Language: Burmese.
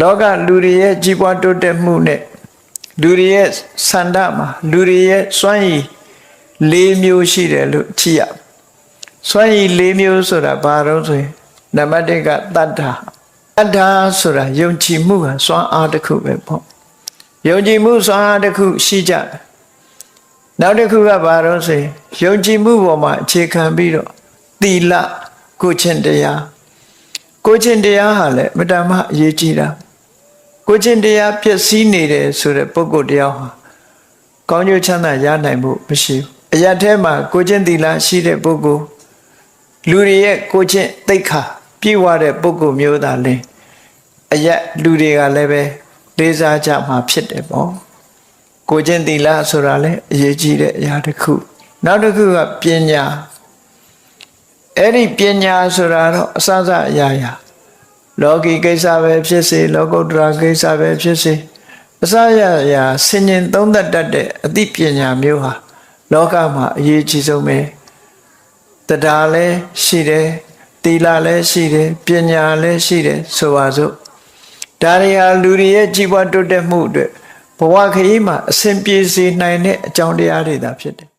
လောကလူတွေရဲ့ကြီးပွားတိုးတက်မှုနဲ့လူတွေရဲ့ဆန္ဒမှာလူတွေရဲ့စွမ်းရည်၄မျိုးရှိတယ်လို့ကြည့်ရစွမ်းရည်၄မျိုးဆိုတာဘာလို့ဆိုရင်နံပါတ်၁ကတတ္ထာတတ္ထာဆိုတာယုံကြည်မှုဟာစွမ်းအားတစ်ခုပဲပေါ့ယုံကြည်မှုစွမ်းအားတစ်ခုရှိကြတယ်နောက်တစ်ခုကဘာလို့ဆိုရင်ယုံကြည်မှုပေါ်မှာအခြေခံပြီးတော့သီလကိုချင်းတရားကိုချင်းတရားဟာလည်းအမတ္တမအရေးကြီးတာ ကိုချင်းတရားပြည့်စည်နေတယ်ဆိုတဲ့ပုဂ္ဂိုလ်တရားဟာကောင်းကျိုးချမ်းသာရနိုင်မှုမရှိဘူးအရာထဲမှာကိုချင်းသီလရှိတဲ့ပုဂ္ဂိုလ်လူတွေရဲ့ကိုချင်းသိက္ခာပြည့်ဝတဲ့ပုဂ္ဂိုလ်မျိုးသားလင်းအရက်လူတွေကလည်းပဲလေးစားကြမှာဖြစ်တယ်ပေါ့ကိုချင်းသီလဆိုတာလည်းအရေးကြီးတဲ့အရာတစ်ခုနောက်တစ်ခုကပညာအဲ့ဒီပညာဆိုတာတော့အစစအရာရာ လောကီကိစ္စပဲဖြစ်စေလောကုတ္တရာကိစ္စပဲဖြစ်စေအစအရာရာဆင်ញင်သုံးသက်တတ်တဲ့အသိပညာမျိုးဟာလောကမှာအရေးကြီးဆုံးပဲတရားလည်းရှိတယ်သီလလည်းရှိတယ်ပညာလည်းရှိတယ်ဆိုပါစို့ဒါတွေဟာလူတွေရဲ့ကြီးပွားတိုးတက်မှုအတွက်ဘဝခရီးမှာအစဉ်ပြေစေနိုင်တဲ့အကြောင်းတရားတွေသာဖြစ်တယ်